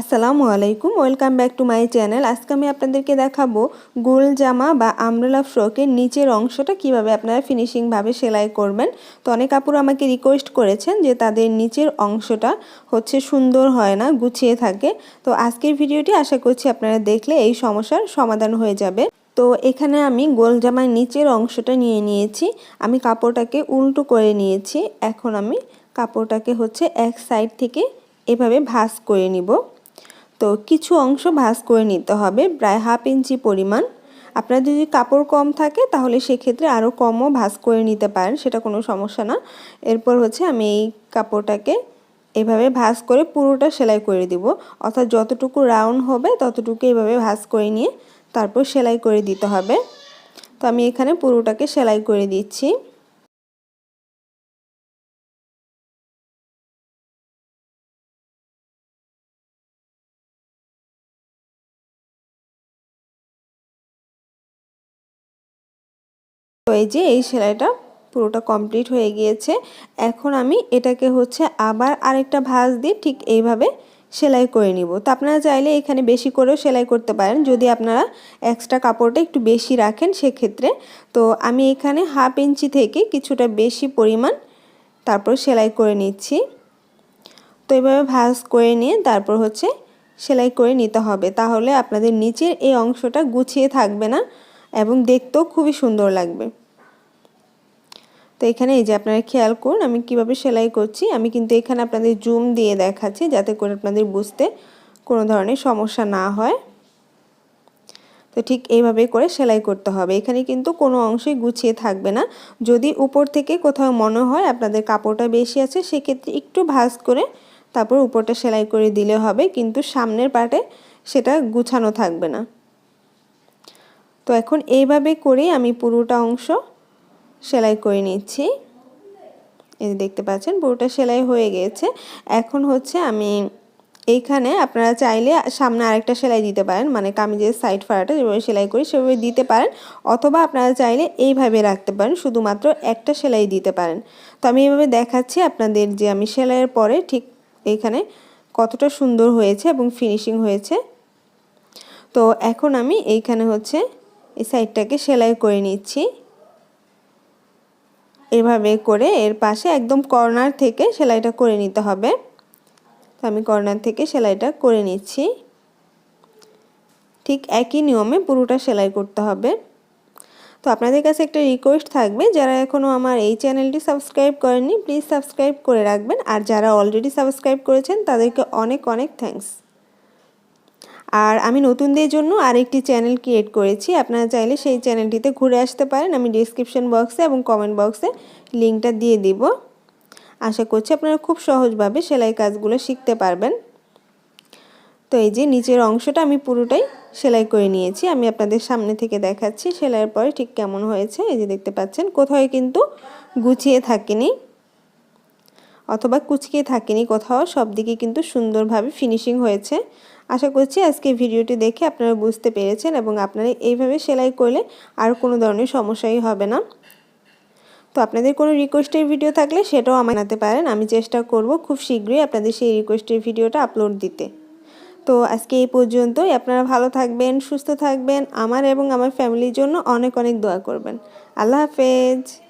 আসসালামু আলাইকুম, welcome back to my channel. আজকে আমি আপনাদেরকে দেখাবো গোল জামা বা আমরেলা ফ্রকের নিচের অংশটা কীভাবে আপনারা ফিনিশিংভাবে সেলাই করবেন। তো অনেক আপুরা আমাকে রিকোয়েস্ট করেছেন যে তাদের নিচের অংশটা হচ্ছে সুন্দর হয় না, গুছিয়ে থাকে। তো আজকের ভিডিওটি আশা করছি আপনারা দেখলে এই সমস্যার সমাধান হয়ে যাবে। তো এখানে আমি গোল জামার নিচের অংশটা নিয়ে নিয়েছি। আমি কাপড়টাকে উল্টো করে নিয়েছি। এখন আমি কাপড়টাকে হচ্ছে এক সাইড থেকে এভাবে ভাঁজ করে নিব। তো কিছু অংশ ভাঁজ করে নিতে হবে, প্রায় হাফ ইঞ্চি পরিমাণ। আপনার যদি কাপড় কম থাকে, তাহলে সেক্ষেত্রে আরও কমও ভাঁজ করে নিতে পারেন, সেটা কোনো সমস্যা না। এরপর হচ্ছে আমি এই কাপড়টাকে এভাবে ভাঁজ করে পুরোটা সেলাই করে দিব। অর্থাৎ যতটুকু রাউন্ড হবে, ততটুকু এভাবে ভাঁজ করে নিয়ে তারপর সেলাই করে দিতে হবে। তো আমি এখানে পুরোটাকে সেলাই করে দিচ্ছি। এই যে এই সেলাইটা পুরোটা কমপ্লিট হয়ে গিয়েছে। এখন আমি এটাকে হচ্ছে আবার আরেকটা ভাঁজ দিয়ে ঠিক এইভাবে সেলাই করে নিব। তো আপনারা চাইলে এখানে বেশি করেও সেলাই করতে পারেন। যদি আপনারা এক্সট্রা কাপড়টা একটু বেশি রাখেন সেক্ষেত্রে। তো আমি এখানে হাফ ইঞ্চি থেকে কিছুটা বেশি পরিমাণ তারপর সেলাই করে নিচ্ছি। তো এইভাবে ভাঁজ করে নিয়ে তারপর হচ্ছে সেলাই করে নিতে হবে। তাহলে আপনাদের নিচের এই অংশটা গুছিয়ে থাকবে না এবং দেখতেও খুবই সুন্দর লাগবে। তো এখানে এই যে আপনারা খেয়াল করুন, আমি কীভাবে সেলাই করছি, আমি কিন্তু এখানে আপনাদের জুম দিয়ে দেখাচ্ছি যাতে করে আপনাদের বুঝতে কোনো ধরনের সমস্যা না হয়। তো ঠিক এইভাবে করে সেলাই করতে হবে। এখানে কিন্তু কোনো অংশই গুছিয়ে থাকবে না। যদি উপর থেকে কোথাও মনে হয় আপনাদের কাপড়টা বেশি আছে, সেক্ষেত্রে একটু ভাজ করে তারপর উপরটা সেলাই করে দিলে হবে, কিন্তু সামনের পাটে সেটা গুছানো থাকবে না। তো এখন এইভাবে করেই আমি পুরোটা অংশ সেলাই করে নিচ্ছি। এই দেখতে পাচ্ছেন, পুরোটা সেলাই হয়ে গিয়েছে এখন হচ্ছে আমি এইখানে আপনারা চাইলে সামনে আরেকটা সেলাই দিতে পারেন মানে কামিজের সাইড ফাড়াটা যেভাবে সেলাই করি সেভাবে দিতে পারেন, অথবা আপনারা চাইলে এইভাবে রাখতে পারেন, শুধুমাত্র একটা সেলাই দিতে পারেন। তো আমি এইভাবে দেখাচ্ছি আপনাদের যে আমি সেলাইয়ের পরে ঠিক এইখানে কতটা সুন্দর হয়েছে এবং ফিনিশিং হয়েছে। তো এখন আমি এইখানে হচ্ছে এই সাইডটাকে সেলাই করে নিচ্ছি। এভাবে করে এর পাশে একদম কর্নার থেকে সেলাইটা করে নিতে হবে। তো আমি কর্নার থেকে সেলাইটা করে নিচ্ছি। ঠিক একই নিয়মে পুরোটা সেলাই করতে হবে। তো আপনাদের কাছে একটা রিকোয়েস্ট থাকবে, যারা এখনও আমার এই চ্যানেলটি সাবস্ক্রাইব করেননি প্লিজ সাবস্ক্রাইব করে রাখবেন। আর যারা অলরেডি সাবস্ক্রাইব করেছেন, তাদেরকে অনেক অনেক থ্যাংকস আর আমি নতুনদের জন্য আরেকটি চ্যানেল ক্রিয়েট করেছি। আপনারা চাইলে সেই চ্যানেলটিতে ঘুরে আসতে পারেন। আমি ডিসক্রিপশন বক্সে এবং কমেন্ট বক্সে লিঙ্কটা দিয়ে দিব। আশা করছি আপনারা খুব সহজভাবে সেলাই কাজগুলো শিখতে পারবেন। তো এই যে নিচের অংশটা আমি পুরোটাই সেলাই করে নিয়েছি। আমি আপনাদের সামনে থেকে দেখাচ্ছি সেলাইয়ের পরে ঠিক কেমন হয়েছে। এই যে দেখতে পাচ্ছেন, কোথাও কিন্তু গুছিয়ে থাকেনি অথবা কুচকিয়ে থাকেনি। কোথাও সব দিকে কিন্তু সুন্দরভাবে ফিনিশিং হয়েছে। আশা করছি আজকে ভিডিওটি দেখে আপনারা বুঝতে পেরেছেন এবং আপনারা এইভাবে সেলাই করলে আর কোনো ধরনের সমস্যাই হবে না। তো আপনাদের কোনো রিকোয়েস্টের ভিডিও থাকলে সেটাও আমাকে পারেন। আমি চেষ্টা করব খুব শীঘ্রই আপনাদের সেই রিকোয়েস্টের ভিডিওটা আপলোড দিতে। তো আজকে এই পর্যন্তই। আপনারা ভালো থাকবেন, সুস্থ থাকবেন। আমার এবং আমার ফ্যামিলির জন্য অনেক অনেক দোয়া করবেন। আল্লাহ হাফেজ।